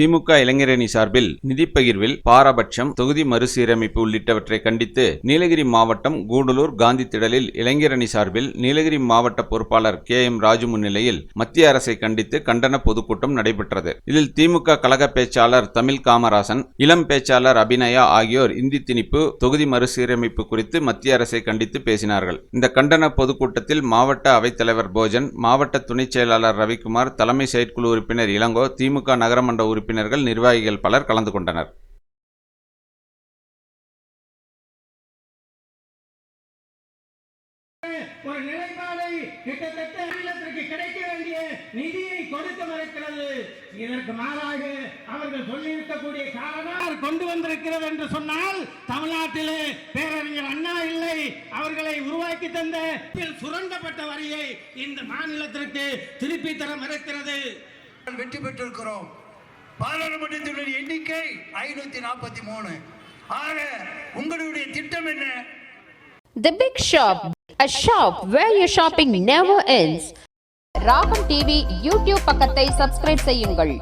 திமுக இளைஞரணி சார்பில் நிதி பகிர்வில் பாரபட்சம் தொகுதி மறுசீரமைப்பு உள்ளிட்டவற்றை கண்டித்து நீலகிரி மாவட்டம் கூடலூர் காந்தி திடலில் இளைஞரணி சார்பில் நீலகிரி மாவட்ட பொறுப்பாளர் கே எம் ராஜு முன்னிலையில் மத்திய அரசை கண்டித்து கண்டன பொதுக்கூட்டம் நடைபெற்றது. இதில் திமுக கழக பேச்சாளர் தமிழ் காமராசன் இளம் பேச்சாளர் அபிநயா ஆகியோர் இந்தி திணிப்பு தொகுதி மறுசீரமைப்பு குறித்து மத்திய அரசை கண்டித்து பேசினார்கள். இந்த கண்டன பொதுக்கூட்டத்தில் மாவட்ட அவைத்தலைவர் போஜன் மாவட்ட துணைச் செயலாளர் ரவிக்குமார் தலைமை செயற்குழு உறுப்பினர் இளங்கோ திமுக நகரமன்ற உறுப்பினர்கள் நிர்வாகிகள் பலர் கலந்து கொண்டனர். ஒரு நிலைப்பாடை கிட்டத்தட்ட மாநிலத்திற்கு கிடைக்க வேண்டிய நிதியை கொடுக்க மறுக்கிறது. இதற்கு மாறாக அவர்கள் சொல்லியிருக்கக்கூடிய காரணம் கொண்டு வந்திருக்கிறது என்று சொன்னால் தமிழ்நாட்டிலே பேரறிஞர் அண்ணா இல்லை. அவர்களை உருவாக்கி தந்த சுரண்டப்பட்ட வரியை இந்த மாநிலத்திற்கு திருப்பி தர மறுக்கிறது. வெற்றி பெற்றிருக்கிறோம். பாராளுமன்றத்தினுடைய எண்ணிக்கை ஐநூத்தி நாற்பத்தி மூணு. ஆக உங்களுடைய திட்டம் என்ன? The Big Shop, a shop where your shopping never ends. Raagam TV YouTube பக்கத்தை சப்ஸ்கிரைப் செய்யுங்கள்.